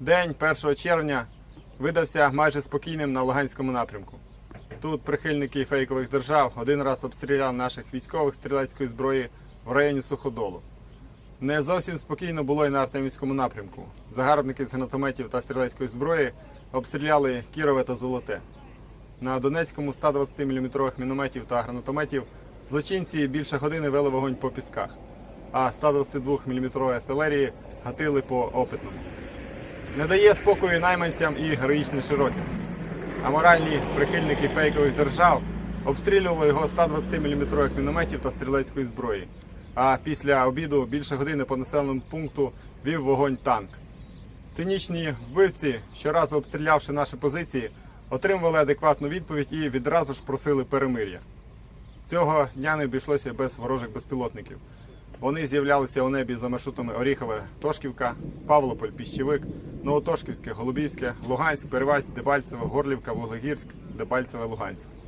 День 1 червня видався майже спокійним на Луганському напрямку. Тут прихильники фейкових держав один раз обстріляли наших військових стрілецької зброї в районі Суходолу. Не зовсім спокійно було і на Артемівському напрямку. Загарбники з гранатометів та стрілецької зброї обстріляли Кірове та Золоте. На Донецькому 120 мм мінометів та гранатометів злочинці більше години вели вогонь по пісках, а 122 мм артилерії гатили по опитному. Не дає спокою найманцям і героїчний Широкін. А моральні прихильники фейкових держав обстрілювали його 120 мм мінометів та стрілецької зброї. А після обіду більше години по населеному пункту вів вогонь танк. Цинічні вбивці, щоразу обстрілявши наші позиції, отримували адекватну відповідь і відразу ж просили перемир'я. Цього дня не обійшлося без ворожих безпілотників. Вони з'являлися у небі за маршрутами Оріхове, Тошківка, Павлополь, Піщевик, Новотошківське, Голубівське, Луганськ, Перевальськ, Дебальцеве, Горлівка, Вуглегірськ, Дебальцеве, Луганськ.